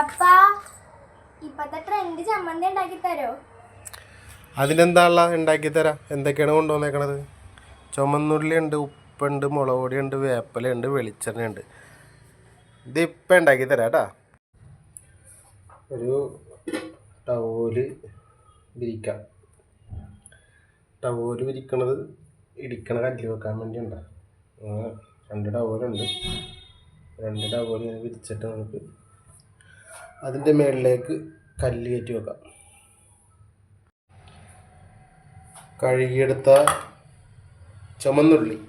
അപ്പ ഇപ്പത്തെ ട്രെൻഡ് ചമ്മന്തി ഉണ്ടാക്കി തരോ? അതിനെന്താണല്ല ഉണ്ടാക്കി എന്തൊക്കെയാണ് കൊണ്ടുവന്നേക്കണത്? ചുമന്നുള്ളി ഉണ്ട് ഉപ്പുണ്ട് മുളക് പൊടി ഉണ്ട് വേപ്പലുണ്ട് വെളിച്ചെണ്ണ ഉണ്ട് വെളിച്ചെണ്ണയുണ്ട് ഇപ്പം ഉണ്ടാക്കി തരാം കേട്ടാ. ഒരു ടവൽ വിരിക്കാം. ടവൽ വിരിക്കണത് ഇടിക്കണ കല്ലി വെക്കാൻ വേണ്ടിയുണ്ട്. ഉണ്ടാ രണ്ട് ടവലുണ്ട് രണ്ട് ടവൽ ഇങ്ങനെ വിരിച്ചിട്ട് നമുക്ക് അതിന്റെ മുകളിലേക്ക് കല്ല് കയറ്റി വെക്കാം. കഴുകിയെടുത്ത ചുമന്നുള്ളി.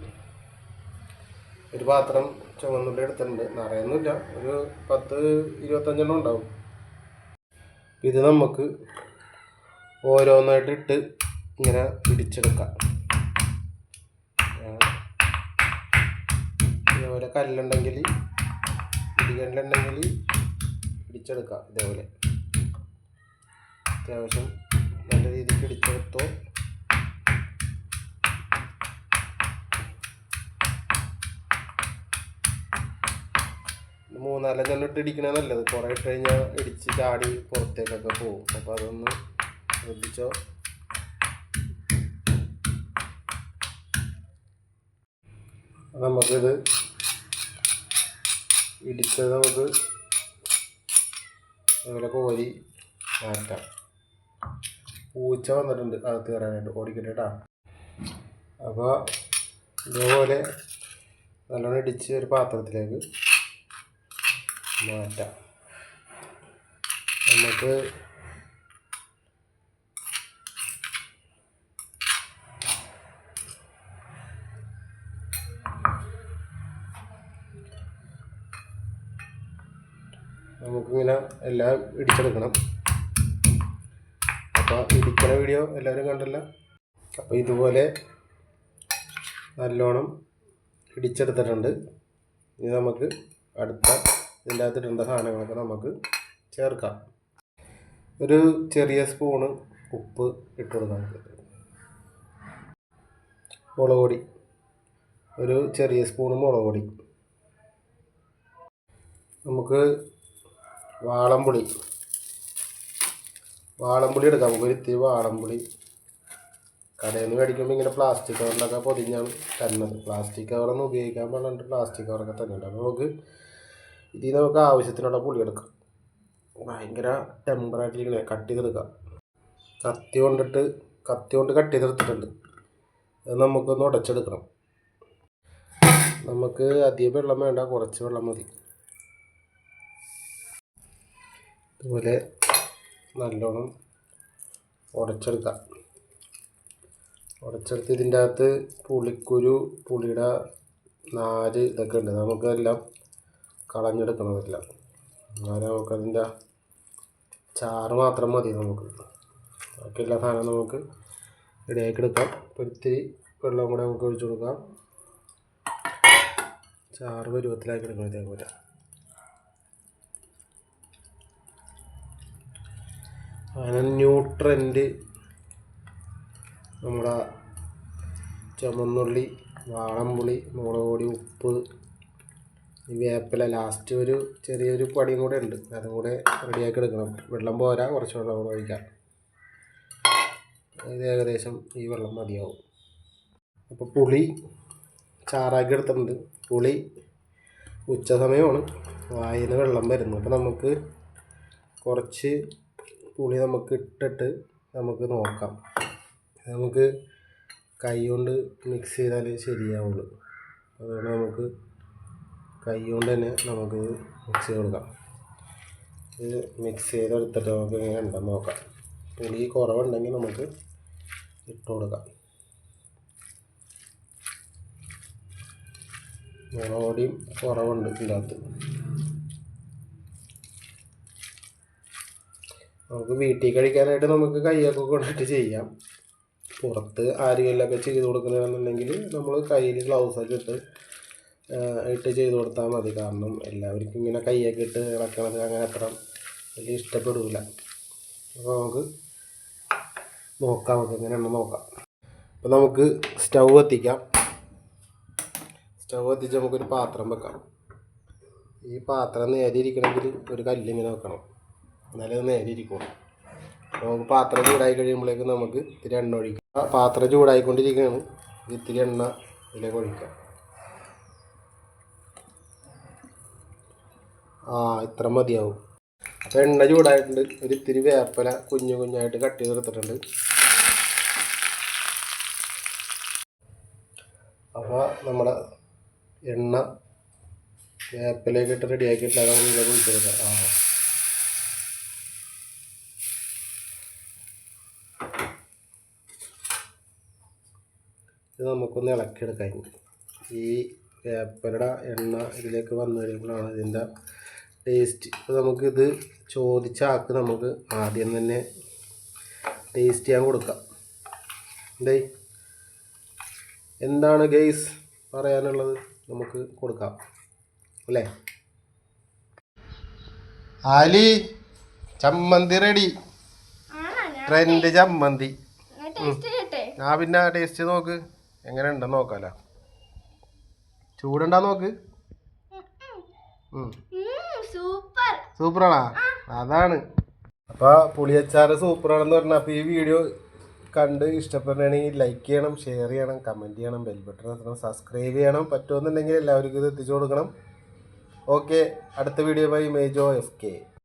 ഒരു പാത്രം ചുമന്നുള്ളി എടുത്തിട്ടുണ്ട്. നിറയൊന്നുമില്ല. ഒരു പത്ത് ഇരുപത്തഞ്ചെണ്ണം ഉണ്ടാവും. ഇത് നമുക്ക് ഓരോന്നായിട്ട് ഇട്ട് ഇങ്ങനെ പിടിച്ചെടുക്കാം. ഇതേപോലെ കല്ലുണ്ടെങ്കിൽ ഇടികല്ലുണ്ടെങ്കിൽ പിടിച്ചെടുക്കാം ഇതേപോലെ. അത്യാവശ്യം നല്ല രീതിക്ക് ഇടിച്ചെടുത്തോ ചെല്ലിട്ട് ഇടിക്കണേ നല്ലത്. കുറേ ഇട്ട് കഴിഞ്ഞാൽ ഇടിച്ച് ചാടി പുറത്തേക്കൊക്കെ പോകും. അപ്പോൾ അതൊന്ന് ശ്രദ്ധിച്ചോ. നമുക്കിത് ഇടിച്ചത് നമുക്ക് അതുപോലെ കോരി മാറ്റാം. പൂച്ച വന്നിട്ടുണ്ട്. അകത്ത് കയറാനായിട്ട് ഓടിക്കട്ടെ കേട്ടോ അപ്പോൾ ഇതേപോലെ നല്ലോണം ഇടിച്ച് ഒരു പാത്രത്തിലേക്ക് മാറ്റാം. നമുക്ക് നമുക്കിങ്ങനെ എല്ലാം ഇടിച്ചെടുക്കണം അപ്പോൾ ഇടിക്കണ വീഡിയോ എല്ലാവരും കണ്ടല്ല. അപ്പോൾ ഇതുപോലെ നല്ലോണം ഇടിച്ചെടുത്തിട്ടുണ്ട്. ഇനി നമുക്ക് അടുത്ത ഇതിന്റെ അകത്തിട്ടുണ്ട സാധനങ്ങളൊക്കെ നമുക്ക് ചേർക്കാം. ഒരു ചെറിയ സ്പൂണ് ഉപ്പ് ഇട്ട് കൊടുക്കാം. മുളക് പൊടി. ഒരു ചെറിയ സ്പൂണ് മുളക് പൊടി. നമുക്ക് വാളംപുളി. വാളംപുളി എടുക്കാം. നമുക്ക് ഒരു ഇത്തിരി വാളംപുളി. കടയിൽ നിന്ന് മേടിക്കുമ്പോൾ ഇങ്ങനെ പ്ലാസ്റ്റിക് കവറിലൊക്കെ പൊതിഞ്ഞാണ് തരുന്നത്. പ്ലാസ്റ്റിക് കവറൊന്നും ഉപയോഗിക്കാൻ പാടില്ല പ്ലാസ്റ്റിക് കവറൊക്കെ തരുന്നുണ്ട്. അപ്പോൾ നമുക്ക് ഇതിൽ നമുക്ക് ആവശ്യത്തിനുള്ള പുളി എടുക്കാം. ഭയങ്കര ടെമ്പറായിട്ട് ഇങ്ങനെ കട്ട് ചെയ്തെടുക്കാം കത്തി കൊണ്ടിട്ട് കത്തി കൊണ്ട് കട്ട് ചെയ്തെടുത്തിട്ടുണ്ട് അത് നമുക്കൊന്ന് ഉടച്ചെടുക്കണം. നമുക്ക് അധികം വെള്ളം വേണ്ട. കുറച്ച് വെള്ളം മതി. ഇതുപോലെ നല്ലോണം ഉടച്ചെടുക്കാം. ഉടച്ചെടുത്ത് ഇതിന്റെ അകത്ത് പുളിക്കുരു പുളിയുടെ നാല് ഇതൊക്കെ ഉണ്ട്. നമുക്കെല്ലാം കളഞ്ഞെടുക്കണതെല്ലാം എന്നാലും നമുക്കതിന്റെ ചാറ് മാത്രം മതി നമുക്ക്. ബാക്കി എല്ലാ നമുക്ക് റെഡിയാക്കി എടുക്കാം. അപ്പോൾ ഇത്തിരി വെള്ളം കൂടെ നമുക്ക് ഒഴിച്ചു കൊടുക്കാം. ചാറ് പരുവത്തിലാക്കി എടുക്കണം ഇതേപോലെ. അങ്ങനെ ന്യൂട്രന്റ് നമ്മുടെ ചുമന്നുള്ളി വാളംപുളി മുളക് പൊടി ഉപ്പ് വേപ്പില ലാസ്റ്റ് ഒരു ചെറിയൊരു പടിയും കൂടെ ഉണ്ട്. അതും കൂടെ റെഡിയാക്കി എടുക്കണം. വെള്ളം പോരാ കുറച്ച് വെള്ളം കൂടെ ഒഴിക്കാം. ഇത് ഏകദേശം ഈ വെള്ളം മതിയാവും. അപ്പോൾ പുളി ചാറാക്കി എടുത്തിട്ടുണ്ട്. പുളി ഉച്ച സമയമാണ്. വായിൽ നിന്ന് വെള്ളം വരുന്നു. അപ്പോൾ നമുക്ക് കുറച്ച് പുളി നമുക്ക് ഇട്ടിട്ട് നമുക്ക് നോക്കാം. നമുക്ക് കൈ കൊണ്ട് മിക്സ് ചെയ്താലേ ശരിയാവുള്ളൂ. അതുകൊണ്ട് നമുക്ക് കൈ കൊണ്ട് തന്നെ നമുക്ക് മിക്സ് ചെയ്ത് കൊടുക്കാം. ഇത് മിക്സ് ചെയ്തെടുത്തിട്ട് നമുക്ക് ഇങ്ങനെ നോക്കാം. പുളി കുറവുണ്ടെങ്കിൽ നമുക്ക് ഇട്ട് കൊടുക്കാം. മുളക് കുറവുണ്ട് ഇതിന്റെ അകത്ത്. നമുക്ക് വീട്ടിൽ കഴിക്കാനായിട്ട് നമുക്ക് കൈയൊക്കെ കൊണ്ടിട്ട് ചെയ്യാം. പുറത്ത് ആരെങ്കിലുമൊക്കെ ചെയ്ത് കൊടുക്കണമെന്നുണ്ടെങ്കിൽ നമ്മൾ കയ്യിൽ ഗ്ലൗസൊക്കെ ഇട്ട് ഇട്ട് ചെയ്ത് കൊടുത്താൽ മതി. കാരണം എല്ലാവർക്കും ഇങ്ങനെ കൈയൊക്കെ ഇട്ട് ഇളക്കണത് അങ്ങനെ അത്ര വലിയ ഇഷ്ടപ്പെടില്ല അപ്പോൾ നമുക്ക് നോക്കാം നമുക്ക് എങ്ങനെയാണെന്ന് നോക്കാം. അപ്പോൾ നമുക്ക് സ്റ്റൗ കത്തിക്കാം സ്റ്റൗ കത്തിച്ച് നമുക്കൊരു പാത്രം വെക്കാം. ഈ പാത്രം നേരെ ഇരിക്കണമെങ്കിൽ ഒരു കല്ലിങ്ങനെ വെക്കണം. എന്നാലേ നേരെ ഇരിക്കുള്ളൂ നമുക്ക് പാത്രം ചൂടായി കഴിയുമ്പോഴേക്കും നമുക്ക് ഇത്തിരി എണ്ണ ഒഴിക്കാം. പാത്രം ചൂടായിക്കൊണ്ടിരിക്കുകയാണ്. ഇത്തിരി എണ്ണ ഇതിലേക്ക് ഒഴിക്കാം. ആ ഇത്ര മതിയാവും. അപ്പോൾ എണ്ണ ചൂടായിട്ടുണ്ട്. ഒരു ഇത്തിരി വേപ്പല കുഞ്ഞു കുഞ്ഞായിട്ട് കട്ട് ചെയ്തെടുത്തിട്ടുണ്ട് അപ്പോൾ നമ്മുടെ എണ്ണ വേപ്പിലേക്ക് ഇട്ട് റെഡിയാക്കിയിട്ടാണ് ഇതിലേക്ക് ആ. ഇത് നമുക്കൊന്ന് ഇളക്കിയെടുക്കാൻ ഈ വേപ്പലയുടെ എണ്ണ ഇതിലേക്ക് വന്നു കഴിയുമ്പോഴാണ് ഇതിന്റെ ടേസ്റ്റ് ഇപ്പോൾ നമുക്കിത് ചോദിച്ച ആൾക്ക് നമുക്ക് ആദ്യം തന്നെ ടേസ്റ്റ് ചെയ്യാൻ കൊടുക്കാം. എന്തേ? എന്താണ് ഗെയ്സ് പറയാനുള്ളത്? നമുക്ക് കൊടുക്കാം. അല്ലേ? ആലി ചമ്മന്തി റെഡി ട്രെൻഡ് ചമ്മന്തി. ആ പിന്നെ ടേസ്റ്റ് നോക്ക്. എങ്ങനെ ഉണ്ടെന്ന് നോക്കാലോ. ചൂടുണ്ടാ നോക്ക്. സൂപ്പറാണാ? അതാണ്. അപ്പോൾ പുളിയച്ചാറ് സൂപ്പറാണെന്ന് പറഞ്ഞാൽ അപ്പോൾ ഈ വീഡിയോ കണ്ട് ഇഷ്ടപ്പെടുകയാണെങ്കിൽ ലൈക്ക് ചെയ്യണം ഷെയർ ചെയ്യണം കമന്റ് ചെയ്യണം ബെൽ ബട്ടൺ എത്തണം സബ്സ്ക്രൈബ് ചെയ്യണം. പറ്റുമെന്നുണ്ടെങ്കിൽ എല്ലാവർക്കും ഇത് എത്തിച്ചു കൊടുക്കണം. ഓക്കെ അടുത്ത video bye Mejo F K.